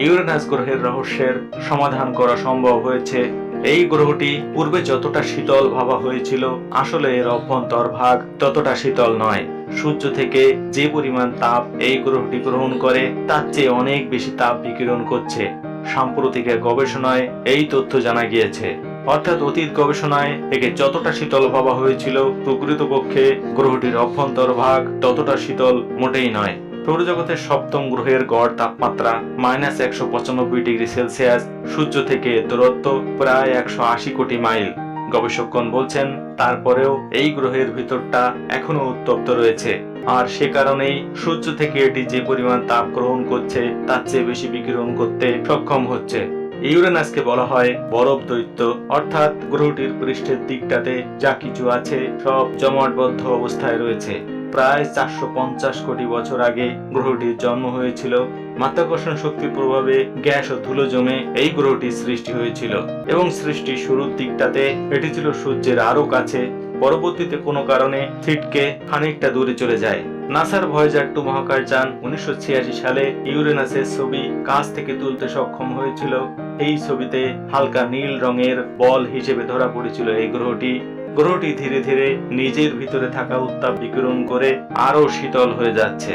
Uranus গ্রহের রহস্যের সমাধান করা সম্ভব হয়েছে। এই গ্রহটি পূর্বে যতটা শীতল ভাবা হয়েছিল, আসলে এর অভ্যন্তর ভাগ ততটা শীতল নয়। সূর্য থেকে যে পরিমাণ তাপ এই গ্রহটি গ্রহণ করে, তার চেয়ে অনেক বেশি তাপ বিকিরণ করছে। সাম্প্রতিক গবেষণায় এই তথ্য জানা গিয়েছে। অর্থাৎ অতীত গবেষণায় একে যতটা শীতল ভাবা হয়েছিল, প্রকৃতপক্ষে গ্রহটির অভ্যন্তর ভাগ ততটা শীতল মোটেই নয়। সৌরজগতের সপ্তম গ্রহের গড় তাপমাত্রা মাইনাস একশো পঁচানব্বই ডিগ্রি সেলসিয়াস সূর্য থেকে দূরত্ব প্রায় একশো আশি কোটি মাইল। গবেষকগণ বলছেন, তারপরেও এই গ্রহের ভিতরটা এখনও উত্তপ্ত রয়েছে। আর সে কারণেই সূর্য থেকে এটি যে পরিমাণ তাপ গ্রহণ করছে, তার চেয়ে বেশি বিকিরণ করতে সক্ষম হচ্ছে। ইউরেনাসকে বলা হয় বরফ দৈত্য। অর্থাৎ গ্রহটির পৃষ্ঠের দিকটাতে যা কিছু আছে সব জমাটবদ্ধ অবস্থায় রয়েছে। প্রায় চারশো পঞ্চাশ কোটি বছর আগে গ্রহটির জন্ম হয়েছিল। মাধ্যাকর্ষণ শক্তির প্রভাবে গ্যাস ও ধুলো জমে এই গ্রহটির সৃষ্টি হয়েছিল এবং সৃষ্টির শুরুর দিকটাতে এটি ছিল সূর্যের আরও কাছে। পরবর্তীতে কোনো কারণে ছিটকে খানিকটা দূরে চলে যায়। নাসার ভয়েজার টু মহাকাশযান উনিশশো ছিয়াশি সালে ইউরেনাসের ছবি কাছ থেকে তুলতে সক্ষম হয়েছিল। এই ছবিতে হালকা নীল রঙের বল হিসেবে ধরা পড়েছিল এই গ্রহটি। গ্রহটি ধীরে ধীরে নিজের ভিতরে থাকা উত্তাপ বিকিরণ করে আরও শীতল হয়ে যাচ্ছে।